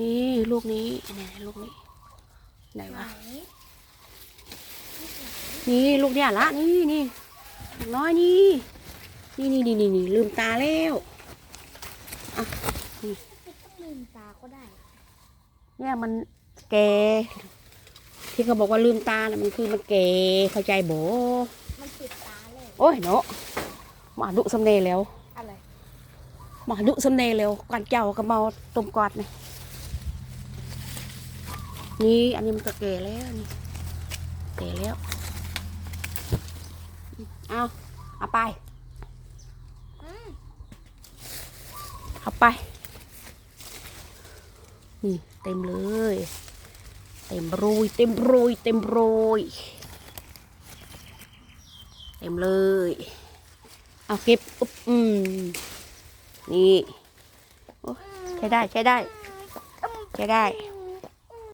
นี่ลูกนี้นี่ลูกนี้ไหนไหนวะนี่ลูกเนี่ยละนี่นี่ลูกน้อยนี่นี่นี่นี่นี่นี่ลืมตาแล้วไม่ต้องลืมตาก็ได้ เนี่ยมันแก่ที่เขาบอกว่าลืมตาเนี่ยมันคือมันแก่เข้าใจโบมันปิดตาเลยโอ้ยเนาะมาดุสำเนแล้วอะไรมาดุสำเนแล้วกันเจ้าก็เมาต้มกอดนี่ นี่อันนี้มันก็แก่แล้วนี่แก่แล้ว เอาเอาไป เอาไป นี่เต็มเลย เต็มโรยเต็มโรยเต็มโรยเต็มเลย เอาเก็บอุ๊บอืมนี่ใช้ได้ใช้ได้ใช้ได้